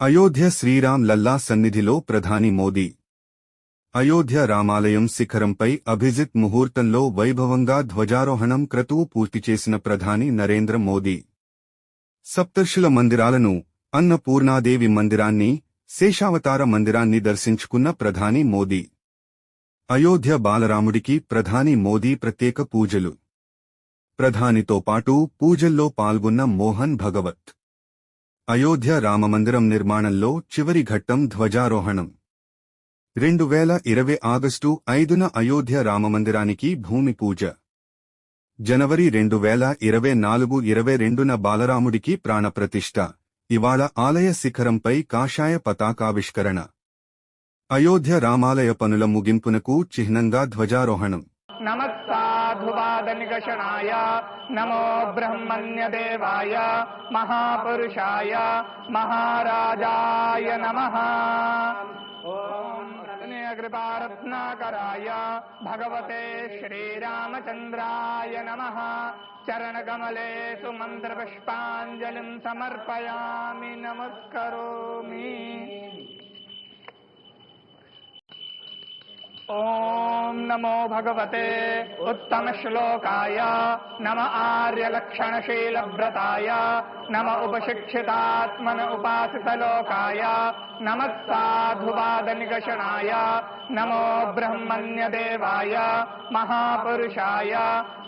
అయోధ్య శ్రీరామ్ లల్లా సన్నిధిలో ప్రధాని మోదీ. అయోధ్య రామాలయం శిఖరంపై అభిజిత్ ముహూర్తంలో వైభవంగా ధ్వజారోహణం క్రతువు పూర్తి చేసిన ప్రధాని నరేంద్ర మోదీ. సప్తర్షుల మందిరాలను అన్నపూర్ణాదేవి మందిరాన్ని శేషావతార మందిరాన్ని దర్శించుకున్న ప్రధాని మోదీ. అయోధ్య బాలరాముడికి ప్రధాని మోదీ ప్రత్యేక పూజలు. ప్రధానితో పాటు పూజల్లో పాల్గొన్న మోహన్ భగవత్. అయోధ్య రామమందిరం నిర్మాణంలో చివరి ఘట్టం ధ్వజారోహణం. రెండు వేల ఇరవై ఆగస్టు ఐదున అయోధ్య రామమందిరానికి భూమి పూజ. జనవరి రెండు వేల ఇరవై నాలుగు ఇరవై రెండున బాలరాముడికి ప్రాణప్రతిష్ఠ. ఇవాళ ఆలయ శిఖరంపై కాషాయ పతాకావిష్కరణ. అయోధ్య రామాలయ పనుల ముగింపునకు చిహ్నంగా ధ్వజారోహణం. नमः साधुवादनिकषणाय, नमो ब्रह्मण्यदेवाय, महापुरुषाय, महाराजाय नमः। कृपारत्नाकराय भगवते श्रीरामचन्द्राय नमः। चरणकमले सुमन्त्रपुष्पाञ्जलिं समर्पयामि, नमस्करोमि। ॐ नमो भगवते उत्तमश्लोकाय नम आर्यलक्षणशीलव्रताय नम उपशिक्षितात्मन उपासितलोकाय नमः साधुवादनिकषणाय नमो ब्रह्मण्यदेवाय महापुरुषाय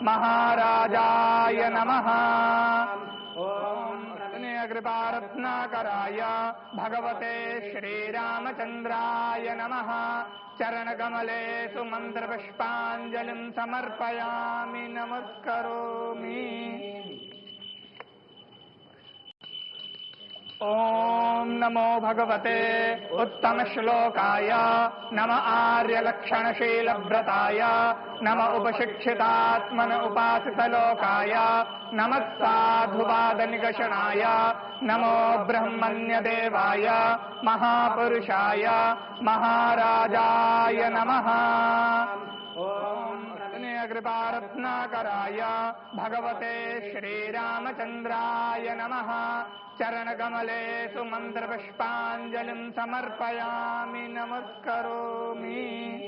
महाराजाय नमः कृपारत्नाकराय भगवते श्रीरामचन्द्राय नमः। चरणकमले सुमन्त्रपुष्पाञ्जलिम् समर्पयामि। नमस्करोमि। ॐ नमो भगवते। उत्तमश्लोकाय नम आर्यलक्षणशीलव्रताय। नम उपशिक्षितात्मन उपासितलोकाय। नमः साधुवादनिकषणाय। नमो ब्रह्मण्यदेवाय। महापुरुषाय। महाराजाय नमः। ॐ कृपारत्नाकराय भगवते श्रीरामचन्द्राय नमः। चरणकमले सुमन्त्रपुष्पाञ्जलिम् समर्पयामि। नमस्करोमि।